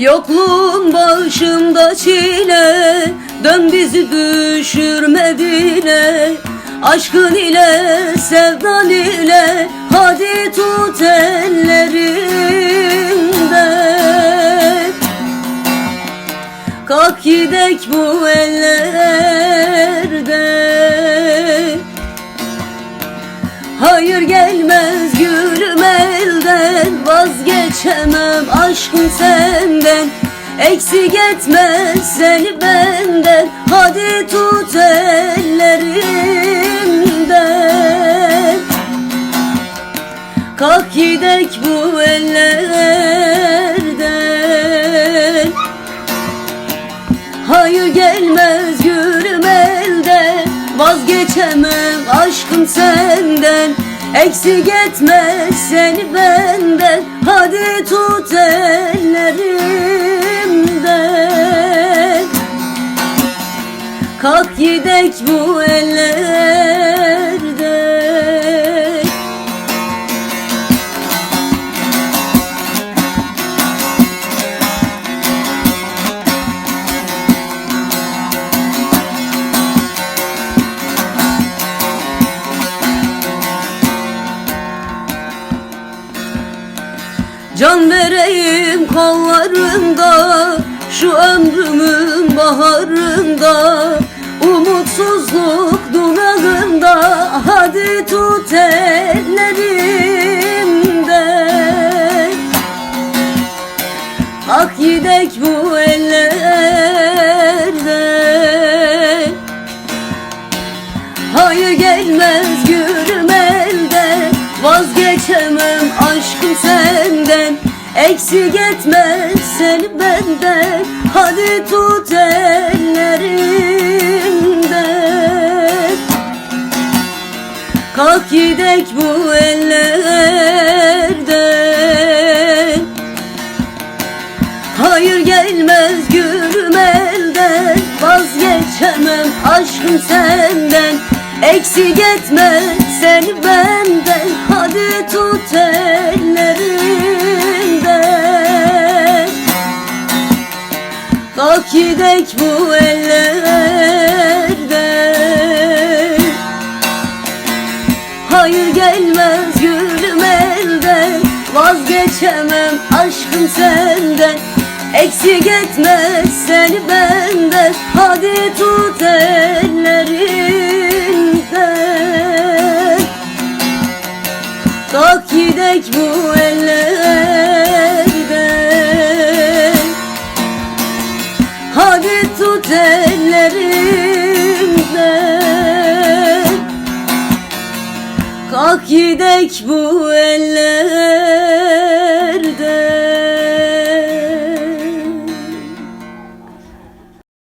Yokluğun başımda çile Dön bizi düşürme dile Aşkın ile sevdan ile Hadi tut ellerimden Kalk gidek bu ellerde. Hayır gelmez gülüm elden Vazgeçemem aşkım senden. Eksik etmez seni benden. Hadi tut ellerimden. Kalk gidek bu ellerden. Hayır gelmez gülüm elden Vazgeçemem aşkım senden Eksik etmez seni benden. Hadi tut ellerimden. Kalk gidek bu ellerden Can vereyim kollarında Şu ömrümün baharında. Umutsuzluk durağında Hadi tut ellerimden Ak gidek bu ellerden Hayır gelmez gülüm Vazgeçemem aşkım senden Eksik etmez seni benden. Hadi tut ellerimden Kalk gidek bu ellerden. Hayır gelmez gülüm elden. Vazgeçemem aşkım senden. Eksik etme seni benden Kalk gidek bu ellerden Hayır gelmez gülüm elden Vazgeçemem aşkım senden. Eksik etmez seni benden. Hadi tut ellerimden gidek bu ellerde